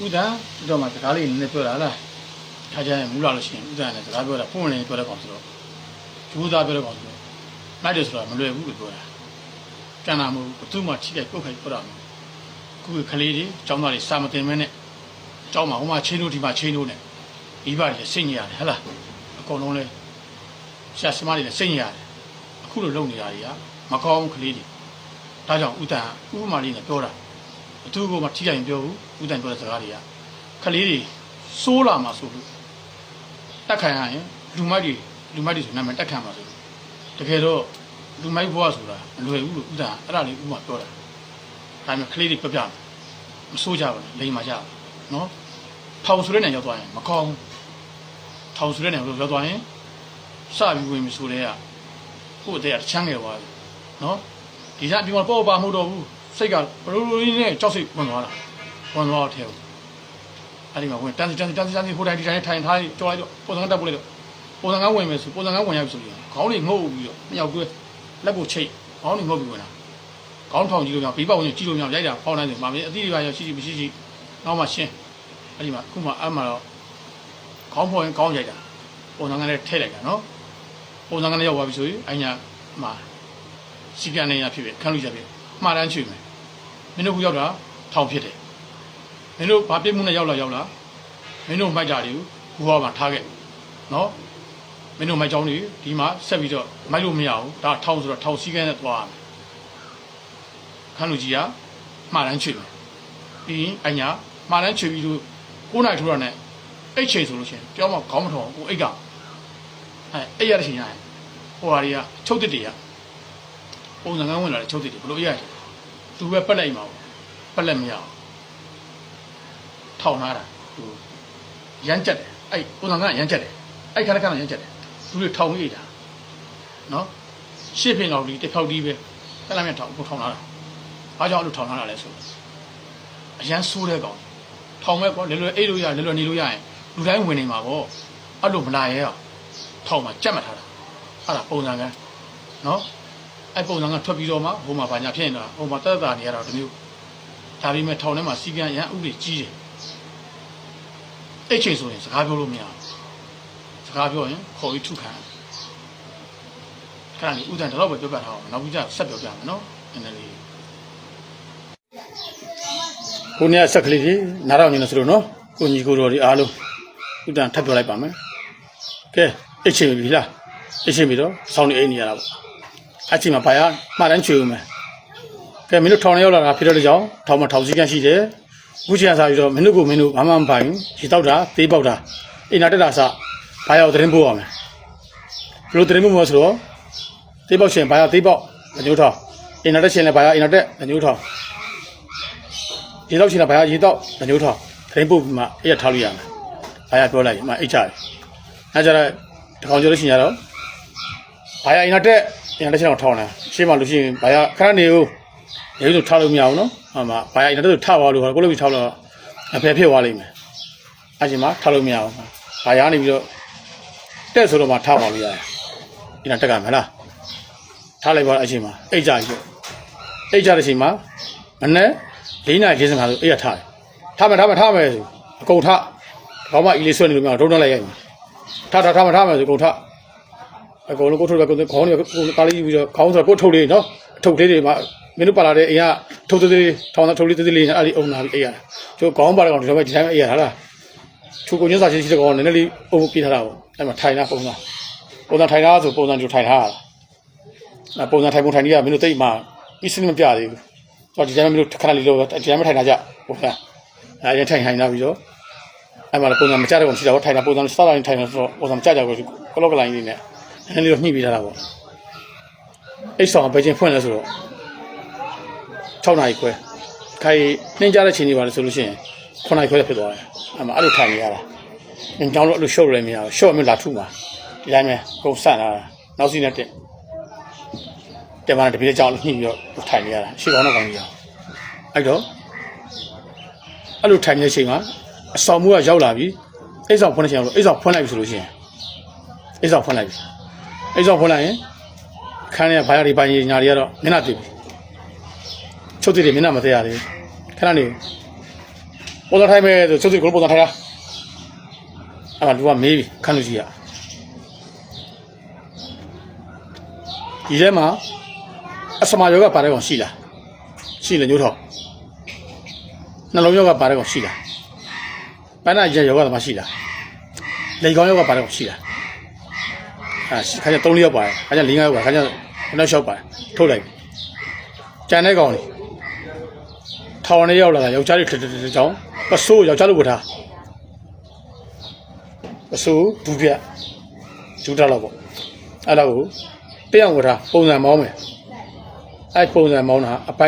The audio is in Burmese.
ဥဒန်းတော့မှစကားလေးနည်းနည်းပြောတာလားခါကြရင်မူလာလို့ရှိရင်ဥဒန်းနဲ့စကားပြောတာပုံဝင်လေးပြောတဲ့ကောင်ဆိုတော့ကျိုးသားပြောတဲ့ကောင်ဆိုတော့နိုင်တယ်ဆိုတာမလွယ်ဘူးလို့ပြောတာကံနာမှုဘသူမှချိတဲ့ပုတ်ခိုက်ပြောတာမဟုတ်ခုကလေးတွေចောင်းသားတွေစာမတင်မဲနဲ့ចောင်းမှာဟိုမှာချင်းတို့ဒီမှာချင်းတို့နဲ့ဒီပါတွေစိတ်ညစ်ရတယ်ဟဟလားအကုန်လုံးလဲရှာစမတွေလည်းစိတ်ညစ်ရတယ်အခုလိုလုပ်နေတာတွေကမကောင်းဘူးကလေးတွေဒါကြောင့်ဥဒန်းဥပမာလေးနဲ့ပြောတာ ဘသူကမှထိခိုက်ရင်ပြောဘူးဥတန်ပြောတဲ့စကားတွေကခလေးတွေစိုးလာမှာဆိုလို့တက်ခံရရင်လူမိုက်တွေလူမိုက်တွေဆိုနာမည်တက်ခံမှာဆိုလို့တကယ်တော့လူမိုက်ဘွားဆိုတာမလွယ်ဘူးလို့ဥတန်အဲ့ဒါလေးဥမာပြောတာဒါမျိုးခလေးတွေပြပြမယ်မစိုးကြဘူးလိန်မာကြဘူးနော်ထောင်ဆိုတဲ့နေရာရောက်သွားရင်မကောင်းဘူးထောင်ဆိုတဲ့နေရာရောက်သွားရင်စပြီးဝင်ပြီဆိုတဲ့ကကိုယ့်အတဲ့ချမ်းငယ်သွားပြီနော်ဒီစားဒီမှာပေါ့ပါမဟုတ်တော့ဘူး စိတ်ကဘလိုလိုလေးနဲ့ကြောက်စိတ်ဝင်သွားတာဝင်သွားတော့ထဲဘူးအဲ့ဒီမှာဝင်တန်းစီတန်းစီတန်းစီတန်းစီဟိုတိုင်းဒီတိုင်းထိုင်ထားကြော်လိုက်တော့ပုံစံတက်ပို့လိုက်တော့ပုံစံကဝင်မယ်ဆိုပုံစံကဝင်ရပြီဆိုရင်ခေါင်းလေးငုပ်ပြီးတော့မရောက်တွေ့လက်ကိုချိတ်ခေါင်းလေးငုပ်ပြီးဝင်လာခေါင်းထောင်ကြည့်လို့မရဘေးပေါက်ဝင်ကြည့်လို့မရရိုက်တာဖောင်းတိုင်းဆိုမှမင်းအသီးတွေပါရရှိရှိမရှိရှိနောက်မှရှင်းအဲ့ဒီမှာခုမှအဲ့မှာတော့ခေါင်းဖော်ရင်ခေါင်းရိုက်တာပုံစံကလည်းထည့်လိုက်တာနော်ပုံစံကလည်းရောက်သွားပြီဆိုရင်အညာမှာစီကန်နေရဖြစ်ဖြစ်ခန်းလို့ရဖြစ်မှားတန်းချွေမယ် မင်းတို့ခုရောက်တာထောင်ဖြစ်တယ်မင်းတို့ဘာပြစ်မှုနဲ့ရောက်လာရောက်လာမင်းတို့မိုက်ကြတယ်ဘူးဘောမှာထားခဲ့နော်မင်းတို့မိုက်ကြောင်းတွေဒီမှာဆက်ပြီးတော့မိုက်လို့မရဘူးဒါထောင်ဆိုတော့ထောင်စည်းကမ်းနဲ့သွားရမယ်ခန်းလူကြီးကမှားတန်းချွေမယ်ပြီးရင်အညာမှားတန်းချွေပြီးတော့ကိုးနိုင်ထိုးတာနဲ့အိတ်ချိန်ဆိုလို့ရှိရင်ပြောင်းမခေါင်းမထောင်ကိုအိတ်ကအဲအိတ်ရတဲ့ချိန်ရတယ်ဟိုဟာတွေကချုပ်တစ်တွေကပုံစံကန်းဝင်လာတဲ့ချုပ်တစ်တွေဘယ်လိုအိတ်ရတယ် သူပဲပက်လိုက်မှာပေါ့ပက်လက်မရအောင်ထောင်ထားတာသူရမ်းကြက်တယ်အဲ့ပုံစံကရမ်းကြက်တယ်အဲ့ခါတစ်ခါရမ်းကြက်တယ်သူတွေထောင်မိတာနော်ရှစ်ဖင်တော်ဒီတစ်ဖြောက်ဒီပဲအဲ့လိုမျိုးထောင်ကိုထောင်ထားတာဘာကြောင့်အဲ့လိုထောင်ထားတာလဲဆိုတော့အရန်ဆိုးတဲ့ကောင်ထောင်မဲ့ပေါ့လေလွယ်အိတ်လို့ရလေလွယ်နေလို့ရရင်လူတိုင်းဝင်နေမှာပေါ့အဲ့လိုမလာရဲအောင်ထောင်မှာကြက်မှတ်ထားတာအဲ့ဒါပုံစံကနော် အဲ့ပုံစံကထွက်ပြီးတော့မှဟိုမှာဘာညာဖြစ်နေတာဟိုမှာတက်တာနေရတာတမျိုးဒါပေမဲ့ထောင်ထဲမှာစီကံရန်ဥတွေကြီးတယ်အဲ့ချိန်ဆိုရင်စကားပြောလို့မရဘူးစကားပြောရင်ခေါ်ပြီးထုခံခဏလေးဥဒန်တော့ပဲပြောပြထားအောင်နောက်ပြီးကျဆက်ပြောပြမယ်နော်နည်းနည်းလေးကိုနေဆက်ကလေးကြီးနားတော့ညနေစလို့နော်ကိုညီကိုတော်ဒီအားလုံးဥဒန်ထပ်ပြောလိုက်ပါမယ်ကဲအဲ့ချိန်ပြီလားအဲ့ချိန်ပြီတော့ဆောင်းနေအိမ်နေရတာပေါ့ အချိန်မှာဘာရမှားတန်းချွေဦးမယ်ကဲမင်းတို့ထောင်ထဲရောက်လာတာဖြစ်တဲ့ကြောင့်ထောင်မှာထောင်စည်းကမ်းရှိတယ်အခုချိန်ကစားပြီးတော့မင်းတို့ကိုမင်းတို့ဘာမှမပိုင်ရေတောက်တာသေးပေါက်တာအိမ်နာတက်တာစဘာရောက်သတင်းပို့ရမယ်ဘယ်လိုသတင်းပို့မလဲဆိုတော့သေးပေါက်ရှင်ဘာရောက်သေးပေါက်အညိုးထောင်အိမ်နာတက်ရှင်လည်းဘာရောက်အိမ်နာတက်အညိုးထောင်ရေတောက်ရှင်လည်းဘာရောက်ရေတောက်အညိုးထောင်သတင်းပို့ပြီးမှအဲ့ရထားလို့ရမယ်ဘာရောက်ပြောလိုက်မှအိတ်ချတယ်အဲကြတော့တကောင်ကျော်လို့ရှိရင်ရတော့ဘာရောက်အိမ်နာတက် ပြန်တစ်ချက်တော့ထောင်းတယ်ရှေ့မှာလို့ရှိရင်ဘာရခဏနေဦးနေလို့ထားလို့မရဘူးနော်ဟာမှာဘာရအဲ့ဒါတော့ထားသွားလို့ဟောကိုလို့ပြီးထားလို့အဖေဖြစ်သွားလိမ့်မယ်အဲ့ချိန်မှာထားလို့မရဘူးဘာရနေပြီးတော့တက်ဆိုတော့မှထားပါလို့ရတယ်ဒီနာတက်ကမလားထားလိုက်ပါအချိန်မှာအိတ်ကြကြီးတော့အိတ်ကြတဲ့အချိန်မှာမနေ့၄နာရီ၄၅ဆိုအိတ်ရထားတယ်ထားမယ်ထားမယ်ထားမယ်ဆိုအကုန်ထားဘာမှအီလေးဆွဲနေလို့မရတော့ဒုံးတော့လိုက်ရိုက်မှာထားထားထားမယ်ထားမယ်ဆိုအကုန်ထား အကုန်လုံးကိုထုတ်တယ်ကိုခေါင်းတွေကကားလေးပြီးတော့ခေါင်းဆိုကိုထုတ်လေးနော်အထုတ်လေးတွေမှာမင်းတို့ပါလာတဲ့အိမ်ကထုတ်သေးသေးထောင်းထုတ်လေးသေးသေးလေးအဲ့ဒီအုံနာပြီးအိမ်ရတာကျိုးခေါင်းပါတဲ့ကောင်ဒီလိုပဲဒီတိုင်းပဲအိမ်ရတာလားချိုးကိုညစာချင်းရှိတဲ့ကောင်နည်းနည်းလေးအုံပြထားတာပေါ့အဲ့မှာထိုင်တာပုံစံပုံစံထိုင်တာဆိုပုံစံကျိုးထိုင်ထားရတာအဲ့ပုံစံထိုင်ပုံထိုင်ကြီးကမင်းတို့တိတ်မှအစ်စနမပြသေးဘူးတော့ဒီတိုင်းမင်းတို့ခဏလေးလို့ဒီတိုင်းမထိုင်တာကြပုံစံအဲ့ဒီထိုင်ထိုင်လာပြီးတော့အဲ့မှာပုံစံမကြတဲ့ကောင်ရှိတာပေါ့ထိုင်တာပုံစံစတာတိုင်းထိုင်တာဆိုတော့ပုံစံမကြကြဘူးကလော့ကလိုင်းလေးနဲ့ နည်းနည်းတော့ညှိပြီးထားတာပေါ့အိတ်ဆောင်ပဲချင်းဖွင့်လဲဆိုတော့6နာရီခွဲခိုင်နှင်းကြတဲ့ချိန်တွေပါလဲဆိုလို့ရှိရင်9နာရီခွဲဖြစ်သွားတယ်အဲ့မှာအဲ့လိုထိုင်နေရတာငင်ကြောင်းလို့အဲ့လိုရှုပ်လည်းမရဘူးရှုပ်မှလာထုမှာဒီတိုင်းပဲကုန်ဆန့်လာတာနောက်စီနဲ့တက်တက်ပါနဲ့တပည့်ကြောင်းညှိပြီးတော့ထိုင်နေရတာရှေ့ကောင်းတော့ကောင်းကြီးအောင်အဲ့တော့အဲ့လိုထိုင်နေတဲ့ချိန်မှာအဆောင်မှုကရောက်လာပြီအိတ်ဆောင်ဖွင့်တဲ့ချိန်ကတော့အိတ်ဆောင်ဖွင့်လိုက်ပြီဆိုလို့ရှိရင်အိတ်ဆောင်ဖွင့်လိုက်ပြီ အဲ့ကြောင့်ဖွင့်လိုက်ရင်ခန်းထဲကဘာရတွေပိုင်းညာတွေကတော့မျက်နှာတည်ပြီချုပ်တည်တယ်မျက်နှာမသေးရသေးဘူးခဏနေပုံစံထိုင်မယ်ဆိုစုပ်စုပ်ကိုပုံစံထိုင်တာအဲ့မှာလူကမေးပြီခန်းလူကြီးကဒီထဲမှာအစမယောဂပါတဲ့ကောင်ရှိလားရှိလေညို့တော့နှလုံးယောဂပါတဲ့ကောင်ရှိလားပန်းနာရယောဂသမားရှိလားလေကောင်းယောဂပါတဲ့ကောင်ရှိလားအာ ခါကျ3ယောက်ပါတယ်ခါကျ4ယောက်ပါခါကျနောက်လျှောက်ပါတယ်ထုတ်လိုက်ပြီကြံတဲ့ကောင်လေးထောင်နဲ့ရောက်လာတာယောက်ျားလေးထထထထကြောင်းပစိုးယောက်ျားလို့ဝတ်ထားပစိုးဘူးပြဒူးတာတော့ပေါ့အဲ့တော့ကိုတယောက်ဝတ်ထားပုံစံမောင်းမယ်အဲ့ပုံစံမောင်းတာအပိုင်း